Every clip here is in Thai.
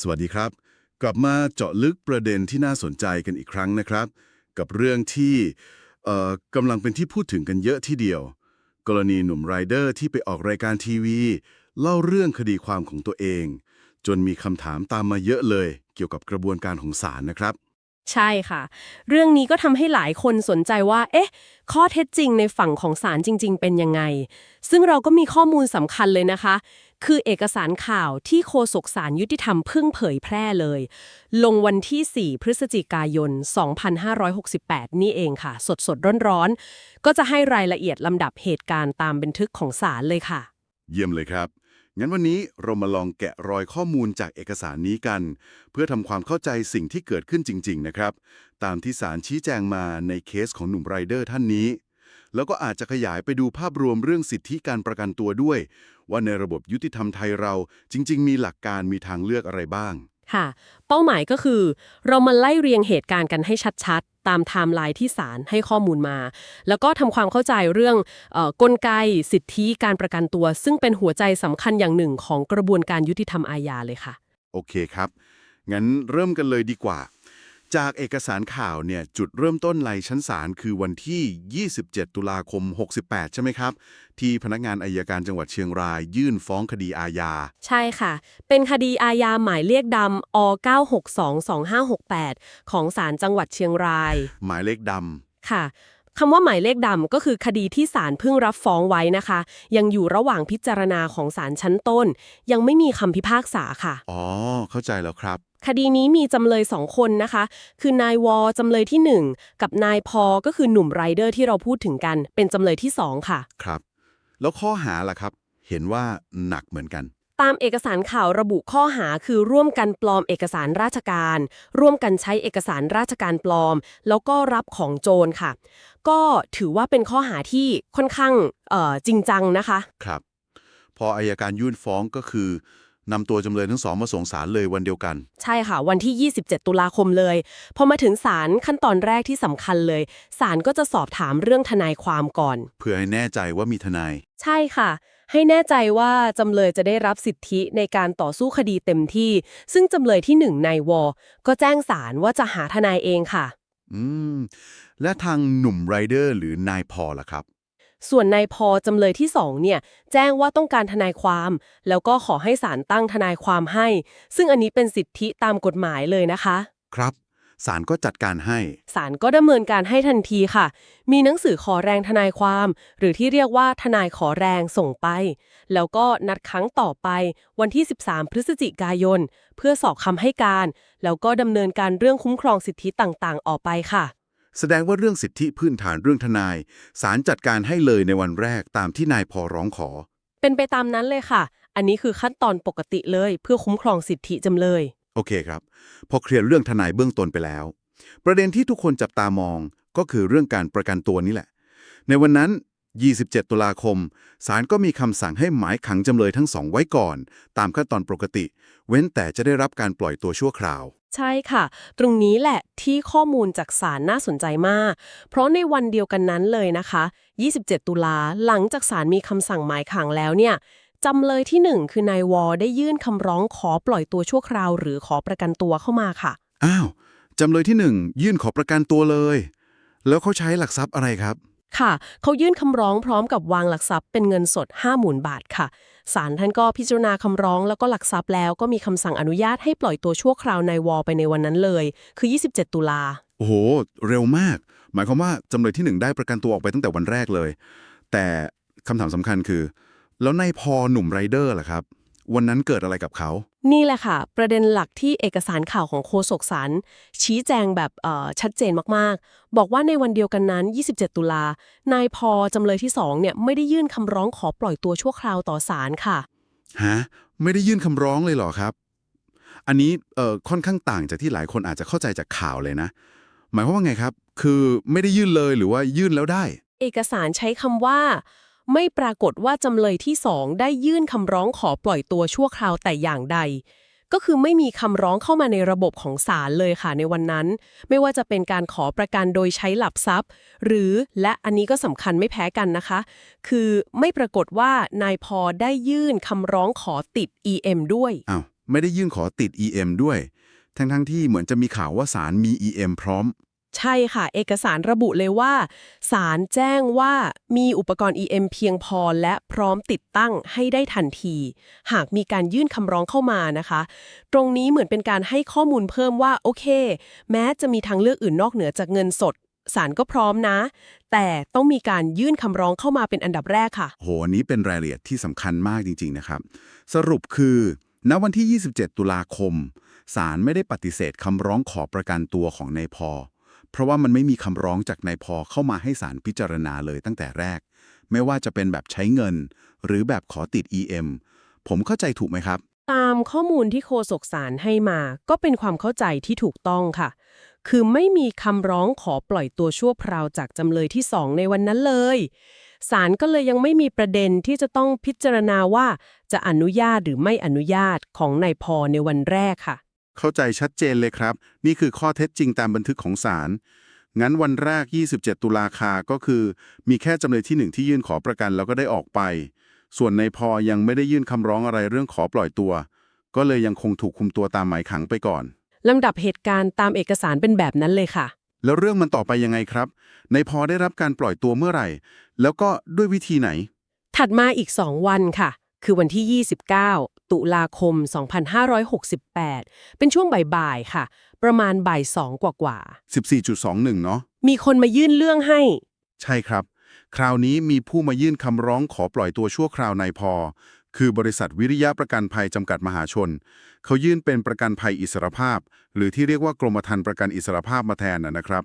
สวัสดีครับ กลับมาเจาะลึกประเด็นที่น่าสนใจกันอีกครั้งนะครับ กับเรื่องที่เอ่อกำลังเป็นที่พูดถึงกันเยอะทีเดียว กรณีหนุ่มไรเดอร์ที่ไปออกรายการทีวี เล่าเรื่องคดีความของตัวเอง จนมีคำถามตามมาเยอะเลย เกี่ยวกับกระบวนการของศาลนะครับ ใช่ค่ะ เรื่องนี้ก็ทำให้หลายคนสนใจว่า เอ๊ะ ข้อเท็จจริงในฝั่งของศาลจริง ๆ เป็นยังไง ซึ่งเราก็มีข้อมูลสำคัญเลยนะคะ คือเอกสารข่าวที่โฆษกศาลยุติธรรมเพิ่งเผยแพร่เลย ลงวันที่ 4 พฤศจิกายน 2568 นี่เองค่ะ สดสดร้อนๆ ก็จะให้รายละเอียดลำดับเหตุการณ์ตามบันทึกของศาลเลยค่ะ เยี่ยมเลยครับ งั้นวันนี้เรามาลองแกะรอยข้อมูลจากเอกสารนี้กัน เพื่อทำความเข้าใจสิ่งที่เกิดขึ้นจริง ๆ นะครับ ตามที่ศาลชี้แจงมาในเคสของหนุ่มไรเดอร์ท่านนี้ แล้วก็อาจจะขยายไปดูภาพรวมเรื่องสิทธิการประกันตัวด้วย ว่าในระบบยุติธรรมไทยเราจริง ๆ มีหลักการมีทางเลือกอะไรบ้าง ค่ะ เป้าหมายก็คือ เรามาไล่เรียงเหตุการณ์กันให้ชัดๆ ตามไทม์ไลน์ที่ศาลให้ข้อมูลมา แล้วก็ทำความเข้าใจเรื่องเออกลไกสิทธิการประกันตัว ซึ่งเป็นหัวใจสำคัญอย่างหนึ่งของกระบวนการยุติธรรมอาญาเลยค่ะ โอเคครับ งั้นเริ่มกันเลยดีกว่า จากเอกสารข่าวเนี่ยจุดเริ่มต้นไล่ชั้นศาลคือวันที่ 27 ตุลาคม 68 ใช่ไหมครับ ที่พนักงานอายการจังหวัดเชียงรายยื่นฟ้องคดีอาญา ใช่ค่ะ เป็นคดีอาญาหมายเรียกดำอ9622568 ของศาลจังหวัดเชียงราย หมายเลขดค่ะ คำว่าหมายเลขดำก็คือคดีที่ศาลเพิ่งรับฟ้องไว้นะคะ ยังอยู่ระหว่างพิจารณาของศาลชั้นต้น ยังไม่มีคำพิพากษาค่ะำอ๋อ เข้าใจแล้วครับ คดีนี้มีจำเลยสองคนนะคะ คือนายวอจำเลยที่หนึ่งกับนายพอก็คือหนุ่มไรเดอร์ที่เราพูดถึงกัน เป็นจำเลยที่สองค่ะ ครับ แล้วข้อหาล่ะครับ เห็นว่าหนักเหมือนกัน ตามเอกสารข่าวระบุข้อหาคือร่วมกันปลอมเอกสารราชการ ร่วมกันใช้เอกสารราชการปลอม แล้วก็รับของโจรค่ะ ก็ถือว่าเป็นข้อหาที่ค่อนข้างเอ่อจริงจังนะคะ ครับ พออายการยื่นฟ้องก็คือนำตัวจำเลยทั้งสองมาส่งศาลเลยวันเดียวกัน ใช่ค่ะ วันที่ 27 ตุลาคมเลย พอมาถึงศาลขั้นตอนแรกที่สำคัญเลยศาลก็จะสอบถามเรื่องทนายความก่อน เพื่อให้แน่ใจว่ามีทนาย ใช่ค่ะ ให้แน่ใจว่าจำเลยจะได้รับสิทธิในการต่อสู้คดีเต็มที่ ซึ่งจำเลยที่หนึ่งนายวอ ก็แจ้งศาลว่าจะหาทนายเองค่ะ อืม และทางหนุ่มไรเดอร์หรือนายพอล่ะครับ ส่วนนายพอจำเลยที่สองเนี่ย แจ้งว่าต้องการทนายความ แล้วก็ขอให้ศาลตั้งทนายความให้ ซึ่งอันนี้เป็นสิทธิตามกฎหมายเลยนะคะ ครับ ศาลก็จัดการให้ ศาลก็ดำเนินการให้ทันทีค่ะ มีหนังสือขอแรงทนายความ หรือที่เรียกว่าทนายขอแรงส่งไป แล้วก็นัดครั้งต่อไปวันที่ 13 พฤศจิกายน เพื่อสอบคำให้การ แล้วก็ดำเนินการเรื่องคุ้มครองสิทธิต่างๆ ออกไปค่ะ แสดงว่าเรื่องสิทธิพื้นฐานเรื่องทนายศาลจัดการให้เลยในวันแรกตามที่นายพอร้องขอ เป็นไปตามนั้นเลยค่ะ อันนี้คือขั้นตอนปกติเลย เพื่อคุ้มครองสิทธิจำเลย โอเคครับ พอเคลียร์เรื่องทนายเบื้องต้นไปแล้ว ประเด็นที่ทุกคนจับตามองก็คือเรื่องการประกันตัวนี่แหละ ในวันนั้น 27 ตุลาคม ศาลก็มีคำสั่งให้หมายขังจำเลยทั้งสองไว้ก่อน ตามขั้นตอนปกติ เว้นแต่จะได้รับการปล่อยตัวชั่วคราว ใช่ค่ะ ตรงนี้แหละที่ข้อมูลจากศาลน่าสนใจมาก เพราะในวันเดียวกันนั้นเลยนะคะ 27 ตุลาหลังจากศาลมีคำสั่งหมายขังแล้วเนี่ย จำเลยที่หนึ่งคือนายวอได้ยื่นคำร้องขอปล่อยตัวชั่วคราว หรือขอประกันตัวเข้ามาค่ะ อ้าวจำเลยที่หนึ่งยื่นขอประกันตัวเลย แล้วเขาใช้หลักทรัพย์อะไรครับ ค่ะ เขายื่นคำร้องพร้อมกับวางหลักทรัพย์เป็นเงินสด 50,000 บาทค่ะศาลท่านก็พิจารณาคำร้องแล้วก็หลักทรัพย์แล้วก็มีคำสั่งอนุญาตให้ปล่อยตัวชั่วคราวนายวอไปในวันนั้นเลย คือ 27 ตุลาโอ้โห เร็วมาก หมายความว่าจำเลยที่หนึ่งได้ประกันตัวออกไปตั้งแต่วันแรกเลย แต่คำถามสำคัญคือ แล้วนายพอหนุ่มไรเดอร์ล่ะครับ วันนั้นเกิดอะไรกับเขา นี่แหละค่ะ ประเด็นหลักที่เอกสารข่าวของโฆษกศาลชี้แจงแบบเอ่อชัดเจนมากๆ บอกว่าในวันเดียวกันนั้น 27 ตุลานายพอจำเลยที่2เนี่ยไม่ได้ยื่นคำร้องขอปล่อยตัวชั่วคราวต่อศาลค่ะ ฮะ ไม่ได้ยื่นคำร้องเลยเหรอครับ อันนี้เอ่อค่อนข้างต่างจากที่หลายคนอาจจะเข้าใจจากข่าวเลยนะ หมายความว่าไงครับ คือไม่ได้ยื่นเลยหรือว่ายื่นแล้วได้ เอกสารใช้คำว่า ไม่ปรากฏว่าจำเลยที่สองได้ยื่นคำร้องขอปล่อยตัวชั่วคราวแต่อย่างใด ก็คือไม่มีคำร้องเข้ามาในระบบของศาลเลยค่ะในวันนั้น ไม่ว่าจะเป็นการขอประกันโดยใช้หลักทรัพย์ หรือและอันนี้ก็สำคัญไม่แพ้กันนะคะ คือไม่ปรากฏว่านายพอได้ยื่นคำร้องขอติด EM ด้วยอ้าวไม่ได้ยื่นขอติด EM ด้วย ทั้งๆที่เหมือนจะมีข่าวว่าศาลมี EM พร้อม ใช่ค่ะ เอกสารระบุเลยว่าศาลแจ้งว่ามีอุปกรณ์ EM เพียงพอและพร้อมติดตั้งให้ได้ทันที หากมีการยื่นคำร้องเข้ามานะคะ ตรงนี้เหมือนเป็นการให้ข้อมูลเพิ่มว่า โอเค แม้จะมีทางเลือกอื่นนอกเหนือจากเงินสดศาลก็พร้อมนะ แต่ต้องมีการยื่นคำร้องเข้ามาเป็นอันดับแรกค่ะ โหอันนี้เป็นรายละเอียดที่สำคัญมากจริง ๆ นะครับ สรุปคือณวันที่ 27 ตุลาคมศาลไม่ได้ปฏิเสธคำร้องขอประกันตัวของนายพอ เพราะว่ามันไม่มีคำร้องจากนายพอเข้ามาให้ศาลพิจารณาเลยตั้งแต่แรก ไม่ว่าจะเป็นแบบใช้เงิน หรือแบบขอติด EM ผมเข้าใจถูกไหมครับ ตามข้อมูลที่โฆษกศาลให้มา ก็เป็นความเข้าใจที่ถูกต้องค่ะ คือไม่มีคำร้องขอปล่อยตัวชั่วคราวจากจำเลยที่สองในวันนั้นเลยศาลก็เลยยังไม่มีประเด็นที่จะต้องพิจารณาว่าจะอนุญาตหรือไม่อนุญาตของนายพอในวันแรกค่ะ เข้าใจชัดเจนเลยครับ นี่คือข้อเท็จจริงตามบันทึกของศาลงั้นวันแรก 27 ตุลาคาก็คือ มีแค่จำเลยที่หนึ่งที่ยื่นขอประกันแล้วก็ได้ออกไป ส่วนในายพอยังไม่ได้ยื่นคำร้องอะไรเรื่องขอปล่อยตัว ก็เลยยังคงถูกคุมตัวตามหมายขังไปก่อนลำดับเหตุการณ์ตามเอกสารเป็นแบบนั้นเลยค่ะ แล้วเรื่องมันต่อไปยังไงครับ ในายพอได้รับการปล่อยตัวเมื่อไหร่ แล้วก็ด้วยวิธีไหน ถัดมาอีก2วันค่ะ คือวันที่ 29ตุลาคม 2568 เป็นช่วงบ่ายๆ ค่ะ ประมาณบ่ายสองกว่า14.21 เนาะ ๆ มีคนมายื่นเรื่องให้ ใช่ครับ คราวนี้มีผู้มายื่นคำร้องขอปล่อยตัวชั่วคราวนายพอ คือบริษัทวิริยะประกันภัยจำกัดมหาชน เขายื่นเป็นประกันภัยอิสรภาพ หรือที่เรียกว่ากรมธรรม์ประกันอิสรภาพมาแทนนะนะครับ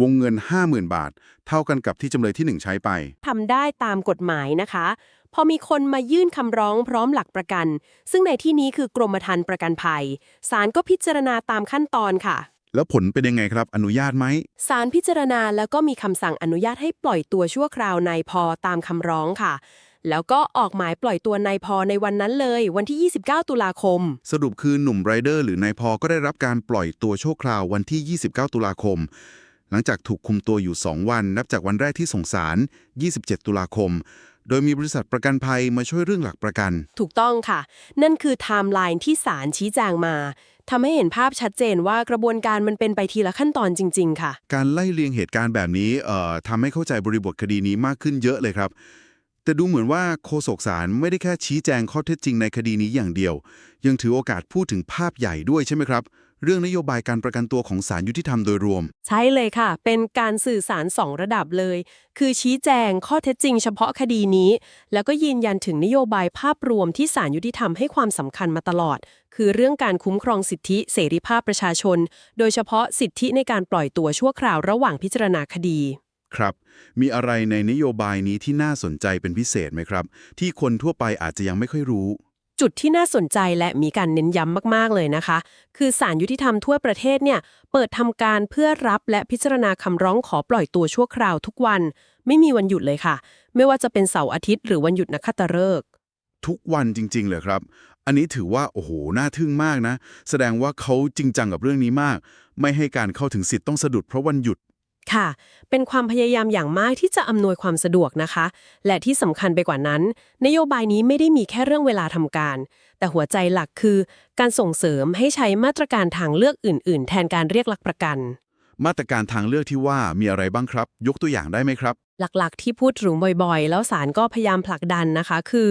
วงเงิน 50,000 บาท เท่ากันกับที่จำเลยที่หนึ่งใช้ไป ทำได้ตามกฎหมายนะคะ พอมีคนมายื่นคำร้องพร้อมหลักประกัน ซึ่งในที่นี้คือกรมธรรม์ประกันภัยศาลก็พิจารณาตามขั้นตอนค่ะ แล้วผลเป็นยังไงครับ อนุญาตไหม ศาลพิจารณาแล้วก็มีคำสั่งอนุญาตให้ปล่อยตัวชั่วคราวนายพอตามคำร้องค่ะ แล้วก็ออกหมายปล่อยตัวนายพอในวันนั้นเลย วันที่ 29 ตุลาคม สรุปคือหนุ่มไรเดอร์หรือนายพอก็ได้รับการปล่อยตัวชั่วคราววันที่ 29 ตุลาคม หลังจากถูกคุมตัวอยู่ 2 วัน นับจากวันแรกที่ส่งสาร 27 ตุลาคม โดยมีบริษัทประกันภัยมาช่วยเรื่องหลักประกัน ถูกต้องค่ะ นั่นคือไทม์ไลน์ที่ศาลชี้แจงมาทำให้เห็นภาพชัดเจนว่ากระบวนการมันเป็นไปทีละขั้นตอนจริง ๆ ค่ะ การไล่เรียงเหตุการณ์แบบนี้เอ่อทำให้เข้าใจบริบทคดีนี้มากขึ้นเยอะเลยครับ แต่ดูเหมือนว่าโฆษกศาลไม่ได้แค่ชี้แจงข้อเท็จจริงในคดีนี้อย่างเดียว ยังถือโอกาสพูดถึงภาพใหญ่ด้วยใช่ไหมครับ เรื่องนโยบายการประกันตัวของศาลยุติธรรมโดยรวม ใช่เลยค่ะ เป็นการสื่อสารสองระดับเลย คือชี้แจงข้อเท็จจริงเฉพาะคดีนี้ แล้วก็ยืนยันถึงนโยบายภาพรวมที่ศาลยุติธรรมให้ความสำคัญมาตลอด คือเรื่องการคุ้มครองสิทธิเสรีภาพประชาชน โดยเฉพาะสิทธิในการปล่อยตัวชั่วคราวระหว่างพิจารณาคดี ครับ มีอะไรในนโยบายนี้ที่น่าสนใจเป็นพิเศษไหมครับ ที่คนทั่วไปอาจจะยังไม่ค่อยรู้ จุดที่น่าสนใจและมีการเน้นย้ำมาก ๆ เลยนะคะ คือศาลยุติธรรมทั่วประเทศเนี่ยเปิดทำการเพื่อรับและพิจารณาคำร้องขอปล่อยตัวชั่วคราวทุกวัน ไม่มีวันหยุดเลยค่ะ ไม่ว่าจะเป็นเสาร์อาทิตย์หรือวันหยุดนักขัตฤกษ์ทุกวันจริงๆเลยครับ อันนี้ถือว่าโอ้โห น่าทึ่งมากนะ แสดงว่าเขาจริงจังกับเรื่องนี้มาก ไม่ให้การเข้าถึงสิทธิ์ต้องสะดุดเพราะวันหยุด ค่ะ เป็นความพยายามอย่างมากที่จะอำนวยความสะดวกนะคะ และที่สำคัญไปกว่านั้น นโยบายนี้ไม่ได้มีแค่เรื่องเวลาทำการ แต่หัวใจหลักคือ การส่งเสริมให้ใช้มาตรการทางเลือกอื่น ๆ แทนการเรียกหลักประกัน มาตรการทางเลือกที่ว่ามีอะไรบ้างครับ ยกตัวอย่างได้ไหมครับ หลักๆ ที่พูดถึงบ่อยๆ แล้วศาลก็พยายามผลักดันนะคะ คือ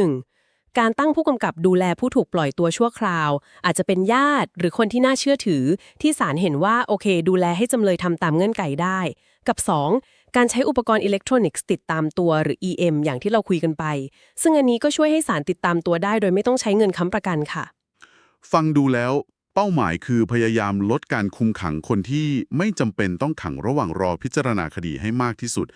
1. การตั้งผู้กำกับดูแลผู้ถูกปล่อยตัวชั่วคราว อาจจะเป็นญาติหรือคนที่น่าเชื่อถือ ที่ศาลเห็นว่าโอเค ดูแลให้จำเลยทำตามเงื่อนไขได้ กับ 2. การใช้อุปกรณ์อิเล็กทรอนิกส์ติดตามตัวหรือ EM อย่างที่เราคุยกันไป ซึ่งอันนี้ก็ช่วยให้ศาลติดตามตัวได้ โดยไม่ต้องใช้เงินค้ำประกันค่ะ ฟังดูแล้วเป้าหมายคือพยายามลดการคุมขังคนที่ไม่จำเป็นต้องขังระหว่างรอพิจารณาคดีให้มากที่สุด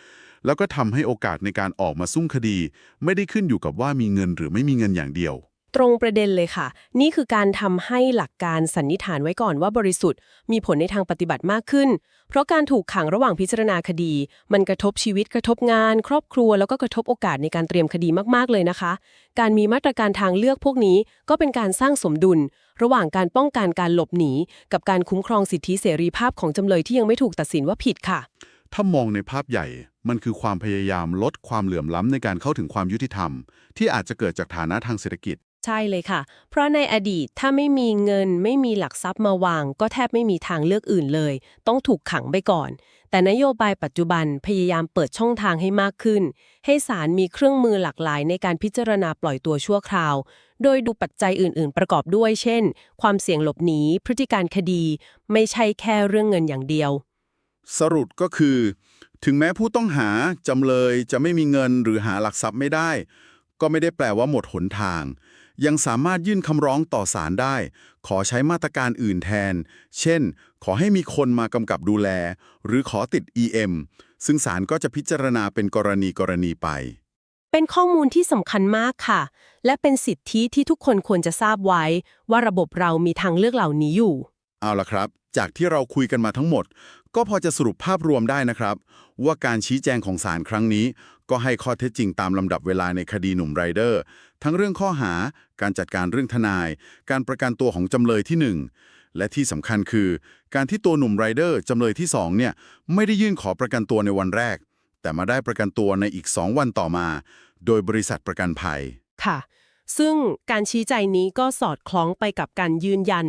แล้วก็ทำให้โอกาสในการออกมาสู้คดี ไม่ได้ขึ้นอยู่กับว่ามีเงินหรือไม่มีเงินอย่างเดียว ตรงประเด็นเลยค่ะ นี่คือการทำให้หลักการสันนิษฐานไว้ก่อนว่าบริสุทธิ์ มีผลในทางปฏิบัติมากขึ้น เพราะการถูกขังระหว่างพิจารณาคดี มันกระทบชีวิตกระทบงาน ครอบครัวแล้วก็กระทบโอกาสในการเตรียมคดีมากๆเลยนะคะ การมีมาตรการทางเลือกพวกนี้ ก็เป็นการสร้างสมดุล ระหว่างการป้องกันการหลบหนี กับการคุ้มครองสิทธิเสรีภาพของจำเลยที่ยังไม่ถูกตัดสินว่าผิดค่ะ ถ้ามองในภาพใหญ่ มันคือความพยายามลดความเหลื่อมล้ำในการเข้าถึงความยุติธรรม ที่อาจจะเกิดจากฐานะทางเศรษฐกิจ ใช่เลยค่ะ เพราะในอดีตถ้าไม่มีเงินไม่มีหลักทรัพย์มาวาง ก็แทบไม่มีทางเลือกอื่นเลย ต้องถูกขังไปก่อน แต่นโยบายปัจจุบันพยายามเปิดช่องทางให้มากขึ้น ให้ศาลมีเครื่องมือหลากหลายในการพิจารณาปล่อยตัวชั่วคราว โดยดูปัจจัยอื่น ๆ ประกอบด้วย เช่น ความเสี่ยงหลบหนีพฤติการคดี ไม่ใช่แค่เรื่องเงินอย่างเดียว สรุปก็คือ ถึงแม้ผู้ต้องหาจำเลยจะไม่มีเงินหรือหาหลักทรัพย์ไม่ได้ ก็ไม่ได้แปลว่าหมดหนทาง ยังสามารถยื่นคำร้องต่อศาลได้ ขอใช้มาตรการอื่นแทน เช่น ขอให้มีคนมากำกับดูแล หรือขอติด EM ซึ่งศาลก็จะพิจารณาเป็นกรณีกรณีไป เป็นข้อมูลที่สำคัญมากค่ะ และเป็นสิทธิที่ทุกคนควรจะทราบไว้ ว่าระบบเรามีทางเลือกเหล่านี้อยู่ เอาละครับ จากที่เราคุยกันมาทั้งหมด ก็พอจะสรุปภาพรวมได้นะครับ ว่าการชี้แจงของศาลครั้งนี้ ก็ให้ข้อเท็จจริงตามลำดับเวลาในคดีหนุ่มไรเดอร์ ทั้งเรื่องข้อหา การจัดการเรื่องทนาย การประกันตัวของจำเลยที่ 1 และที่สำคัญคือ การที่ตัวหนุ่มไรเดอร์จำเลยที่2เนี่ยไม่ได้ยื่นขอประกันตัวในวันแรก แต่มาได้ประกันตัวในอีก 2 วันต่อมา โดยบริษัทประกันภัยค่ะ ซึ่งการชี้ใจนี้ก็สอดคล้องไปกับการยืนยัน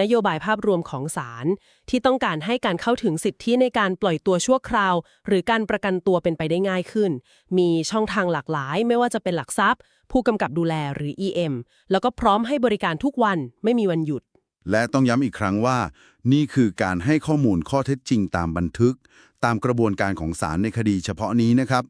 นโยบายภาพรวมของศาลที่ต้องการให้การเข้าถึงสิทธิในการปล่อยตัวชั่วคราว หรือการประกันตัวเป็นไปได้ง่ายขึ้น มีช่องทางหลากหลาย ไม่ว่าจะเป็นหลักทรัพย์ ผู้กำกับดูแลหรือ EM แล้วก็พร้อมให้บริการทุกวันไม่มีวันหยุด และต้องย้ำอีกครั้งว่า นี่คือการให้ข้อมูลข้อเท็จจริงตามบันทึก ตามกระบวนการของศาลในคดีเฉพาะนี้นะครับ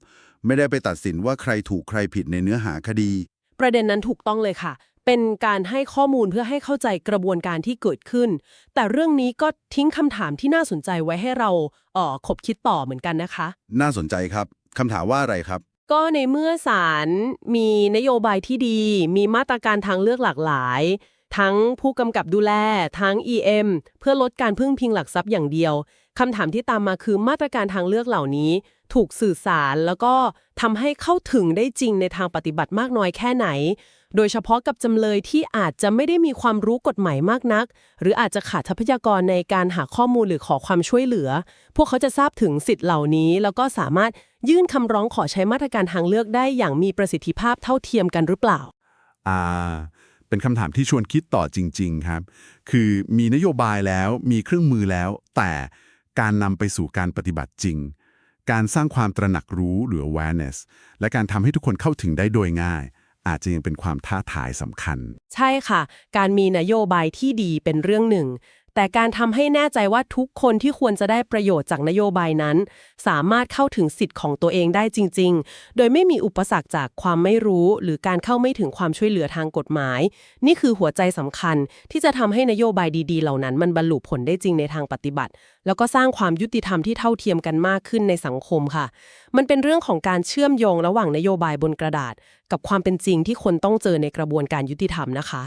ไม่ได้ไปตัดสินว่าใครถูกใครผิดในเนื้อหาคดี ประเด็นนั้นถูกต้องเลยค่ะ เป็นการให้ข้อมูลเพื่อให้เข้าใจกระบวนการที่เกิดขึ้น แต่เรื่องนี้ก็ทิ้งคำถามที่น่าสนใจไว้ให้เราเอ่อคบคิดต่อเหมือนกันนะคะ น่าสนใจครับคำถามว่าอะไรครับ ก็ในเมื่อศาลมีนโยบายที่ดี มีมาตรการทางเลือกหลากหลาย ทั้งผู้กำกับดูแล ทั้ง EM เพื่อลดการพึ่งพิงหลักทรัพย์อย่างเดียว คำถามที่ตามมาคือมาตรการทางเลือกเหล่านี้ ถูกสื่อสารแล้วก็ทำให้เข้าถึงได้จริงในทางปฏิบัติมากน้อยแค่ไหน โดยเฉพาะกับจำเลยที่อาจจะไม่ได้มีความรู้กฎหมายมากนัก หรืออาจจะขาดทรัพยากรในการหาข้อมูลหรือขอความช่วยเหลือ พวกเขาจะทราบถึงสิทธิ์เหล่านี้ แล้วก็สามารถยื่นคำร้องขอใช้มาตรการทางเลือกได้อย่างมีประสิทธิภาพเท่าเทียมกันหรือเปล่าอ่าเป็นคำถามที่ชวนคิดต่อจริง ๆ ครับ คือมีนโยบายแล้วมีเครื่องมือแล้ว แต่ การนำไปสู่การปฏิบัติจริง การสร้างความตระหนักรู้หรือ awareness และการทำให้ทุกคนเข้าถึงได้โดยง่าย อาจจะยังเป็นความท้าทายสำคัญ ใช่ค่ะ การมีนโยบายที่ดีเป็นเรื่องหนึ่ง แต่การทำให้แน่ใจว่าทุกคนที่ควรจะได้ประโยชน์จากนโยบายนั้น สามารถเข้าถึงสิทธิ์ของตัวเองได้จริง ๆ โดยไม่มีอุปสรรคจากความไม่รู้ หรือการเข้าไม่ถึงความช่วยเหลือทางกฎหมาย นี่คือหัวใจสำคัญที่จะทำให้นโยบายดีๆ เหล่านั้น มันบรรลุผลได้จริงในทางปฏิบัติ แล้วก็สร้างความยุติธรรมที่เท่าเทียมกันมากขึ้นในสังคมค่ะ มันเป็นเรื่องของการเชื่อมโยงระหว่างนโยบายบนกระดาษ กับความเป็นจริงที่คนต้องเจอในกระบวนการยุติธรรมนะคะ